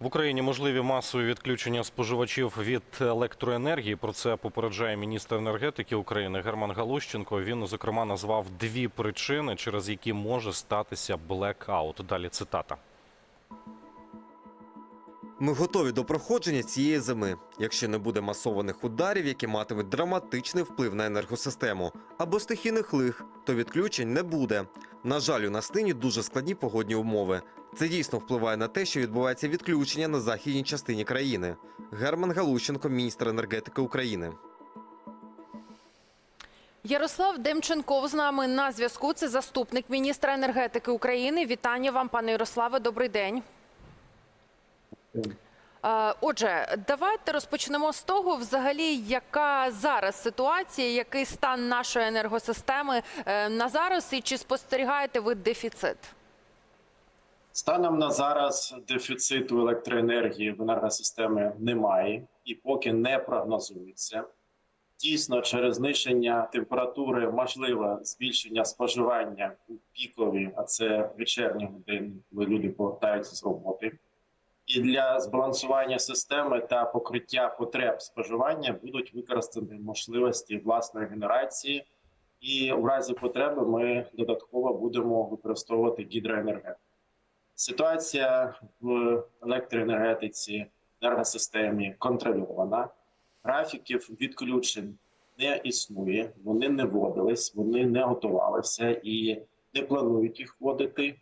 В Україні можливі масові відключення споживачів від електроенергії. Про це попереджає міністр енергетики України Герман Галущенко. Він зокрема назвав дві причини, через які може статися блекаут. Далі цитата. Ми готові до проходження цієї зими, якщо не буде масованих ударів, які матимуть драматичний вплив на енергосистему, або стихійних лих, то відключень не буде. На жаль, у нас нині дуже складні погодні умови. Це дійсно впливає на те, що відбувається відключення на західній частині країни. Герман Галущенко, міністр енергетики України. Ярослав Демченков з нами на зв'язку. Це заступник міністра енергетики України. Вітання вам, пане Ярославе. Добрий день. Отже, давайте розпочнемо з того, взагалі, яка зараз ситуація, який стан нашої енергосистеми е, на зараз, і чи спостерігаєте ви дефіцит? Станом на зараз дефіциту електроенергії в енергосистемі немає і поки не прогнозується. Дійсно, через знищення температури можливе збільшення споживання у пікові, а це вечірні години, коли люди повертаються з роботи. І для збалансування системи та покриття потреб споживання будуть використані можливості власної генерації, і у разі потреби ми додатково будемо використовувати гідроенергетику. Ситуація в електроенергетиці, енергосистемі контрольована. Графіків відключень не існує, вони не вводились, вони не готувалися і не планують їх вводити.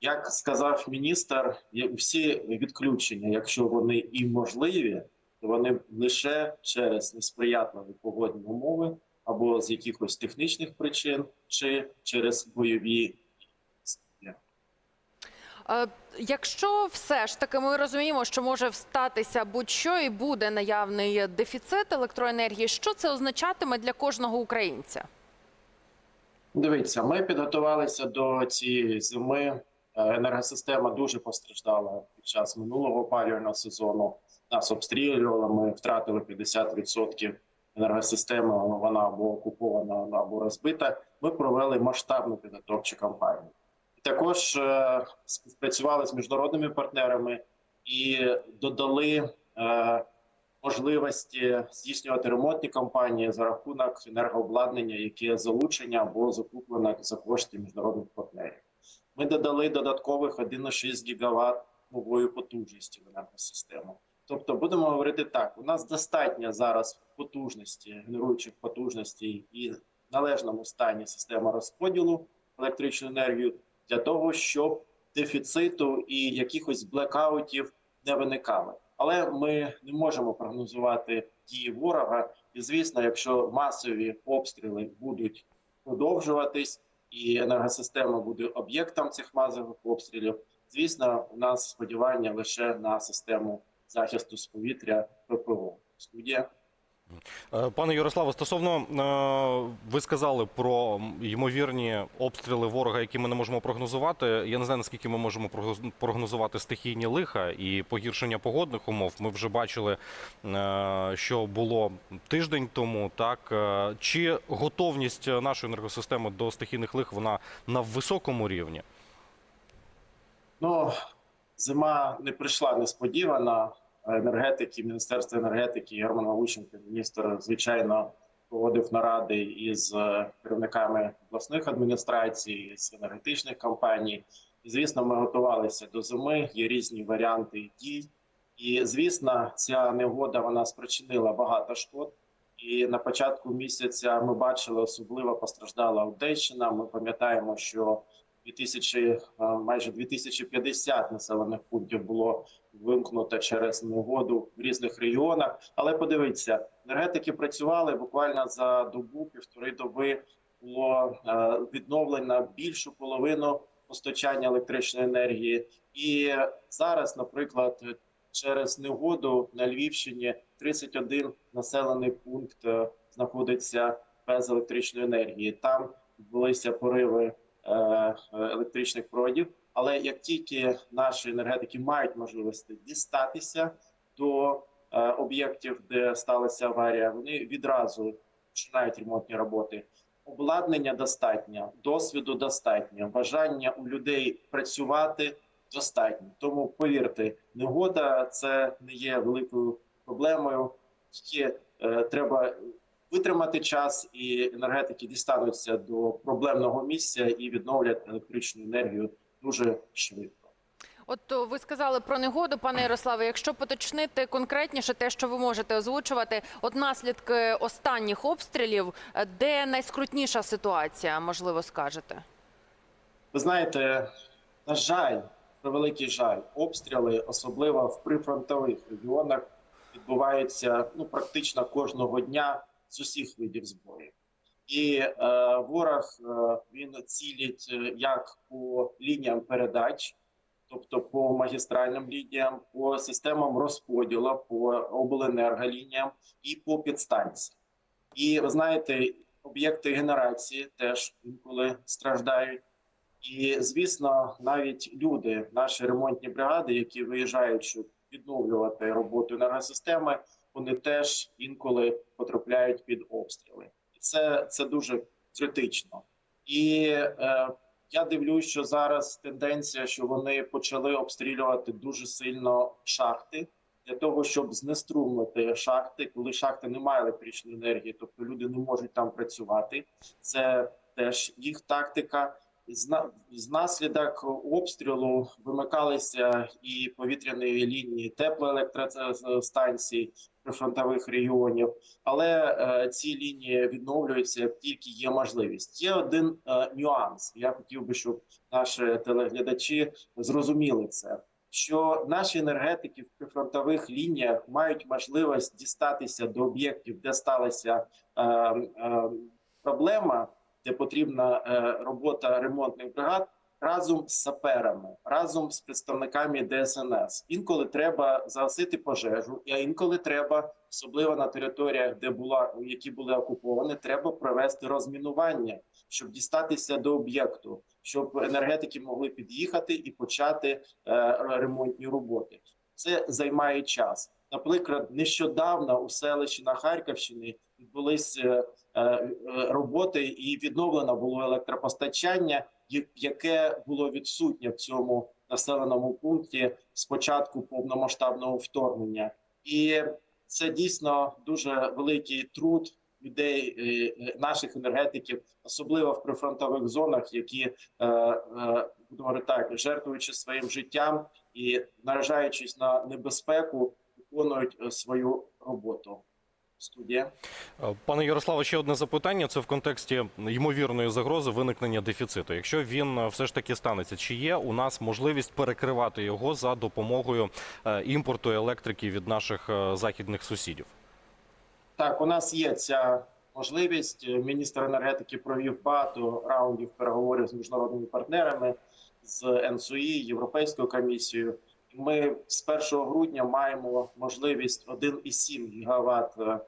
Як сказав міністр, всі відключення, якщо вони і можливі, то вони лише через несприятливі погодні умови або з якихось технічних причин, чи через бойові Якщо все ж таки ми розуміємо, що може статися будь-що і буде наявний дефіцит електроенергії, що це означатиме для кожного українця? Дивіться, ми підготувалися до цієї зими. Е, Енергосистема дуже постраждала під час минулого опалювального сезону. Нас обстрілювали. Ми втратили 50% енергосистеми. Вона або окупована, або розбита. Ми провели масштабну підготовчу кампанію. Також е, співпрацювали з міжнародними партнерами і додали е, можливості здійснювати ремонтні кампанії за рахунок енергообладнання, яке залучення або закуплено за кошти міжнародних партнерів. Ми додали додаткових 1,6 гігават нової потужності в енергосистему. Тобто, будемо говорити так: у нас достатньо зараз потужності, генеруючих потужностей і належному стані система розподілу електричної енергії для того, щоб дефіциту і якихось блекаутів не виникало. Але ми не можемо прогнозувати дії ворога. І звісно, якщо масові обстріли будуть продовжуватись, і енергосистема буде об'єктом цих масових обстрілів, звісно, у нас сподівання лише на систему захисту з повітря ППО. Студія. Е, Пане Ярославе, стосовно е, ви сказали про ймовірні обстріли ворога, які ми не можемо прогнозувати. Я не знаю наскільки ми можемо прогнозувати стихійні лиха і погіршення погодних умов. Ми вже бачили, е, що було тиждень тому. Так чи готовність нашої енергосистеми до стихійних лих вона на високому рівні? Ну, зима не прийшла несподівана. Енергетики, Міністерство енергетики Герман Галущенко, міністр, звичайно, проводив наради із е, керівниками обласних адміністрацій, з енергетичних компаній. І, звісно, ми готувалися до зими. Є різні варіанти дій. І, звісно, ця негода вона спричинила багато шкод. І на початку місяця ми бачили, особливо постраждала Одещина. Ми пам'ятаємо, що 2000, е, майже 2050 населених пунктів було вимкнуто через негоду в різних регіонах. Але подивіться, енергетики працювали буквально за добу, півтори доби було е, відновлено більшу половину постачання електричної енергії. І зараз, наприклад, через негоду на Львівщині 31 населений пункт е, знаходиться без електричної енергії. Там відбулися пориви електричних проводів. Але як тільки наші енергетики мають можливості дістатися до е, об'єктів, де сталася аварія, вони відразу починають ремонтні роботи. Обладнання достатньо, досвіду достатньо, бажання у людей працювати достатньо. Тому повірте, негода це не є великою проблемою. Тільки е, треба витримати час, і енергетики дістануться до проблемного місця і відновлять електричну енергію дуже швидко. От ви сказали про негоду, пане Ярославе. Якщо поточнити конкретніше те, що ви можете озвучувати, от наслідки останніх обстрілів, е, де найскрутніша ситуація, можливо, скажете? Ви знаєте, на жаль, превеликий жаль, обстріли, особливо в прифронтових регіонах, відбуваються ну практично кожного дня з усіх видів зброї. І е, ворог е, він цілить е, як по лініям передач, тобто по магістральним лініям, по системам розподілу, по обленерголініям і по підстанціям. І ви знаєте, об'єкти генерації теж інколи страждають. І звісно, навіть люди, наші ремонтні бригади, які виїжджають, щоб відновлювати роботу енергосистеми, вони теж інколи потрапляють під обстріли. І це, це дуже критично. І е, я дивлюсь, що зараз тенденція, що вони почали обстрілювати дуже сильно шахти для того, щоб знеструмити шахти, коли шахти немає електричної енергії, тобто люди не можуть там працювати. Це теж їх тактика. Внаслідок обстрілу вимикалися і повітряні лінії теплоелектростанцій прифронтових регіонів, але е, ці лінії відновлюються як тільки є можливість. Є один е, нюанс. Я хотів би, щоб наші телеглядачі зрозуміли це. Що наші енергетики в прифронтових лініях мають можливість дістатися до об'єктів, де сталася е, е, проблема, де потрібна е, робота ремонтних бригад разом з саперами, разом з представниками ДСНС. Інколи треба загасити пожежу, а інколи треба, особливо на територіях, де була які були окуповані, треба провести розмінування, щоб дістатися до об'єкту, щоб енергетики могли під'їхати і почати е, ремонтні роботи. Це займає час. Наприклад, нещодавно у селищі на Харківщині відбулися е, е, роботи і відновлено було електропостачання, яке було відсутнє в цьому населеному пункті з початку повномасштабного вторгнення, і це дійсно дуже великий труд людей, е, е, наших енергетиків, особливо в прифронтових зонах, які е, е, говорити так, жертвуючи своїм життям і наражаючись на небезпеку, виконують е, свою роботу. Студія. Е, Пане Ярославе, ще одне запитання. Це в контексті ймовірної загрози виникнення дефіциту. Якщо він е, все ж таки станеться, чи є у нас можливість перекривати його за допомогою е, імпорту електрики від наших західних сусідів? Так, у нас є ця можливість. Міністр енергетики провів багато раундів переговорів з міжнародними партнерами, з НСУІ, Європейською комісією. Ми з 1 грудня маємо можливість 1,7 гігават е,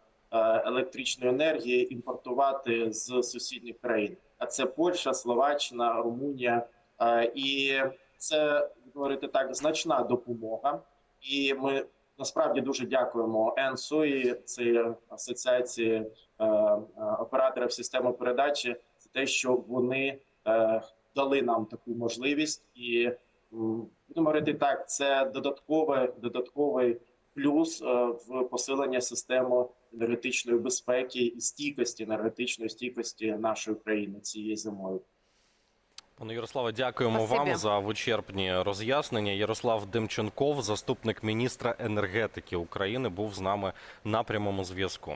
електричної енергії імпортувати з сусідніх країн. А це Польща, Словаччина, Румунія. Е, І це говорити так, значна допомога. І ми насправді дуже дякуємо ЕНСУІ, це асоціації е, е, операторів системи передачі, за те, що вони е, дали нам таку можливість, і будемо говорити так, це додаткове, додатковий плюс е, в посилення системи енергетичної безпеки і стійкості енергетичної стійкості нашої країни цією зимою. Пане Ярославе, дякуємо Спасибі. вам за вичерпні роз'яснення. Ярослав Демченков, заступник міністра енергетики України, був з нами на прямому зв'язку.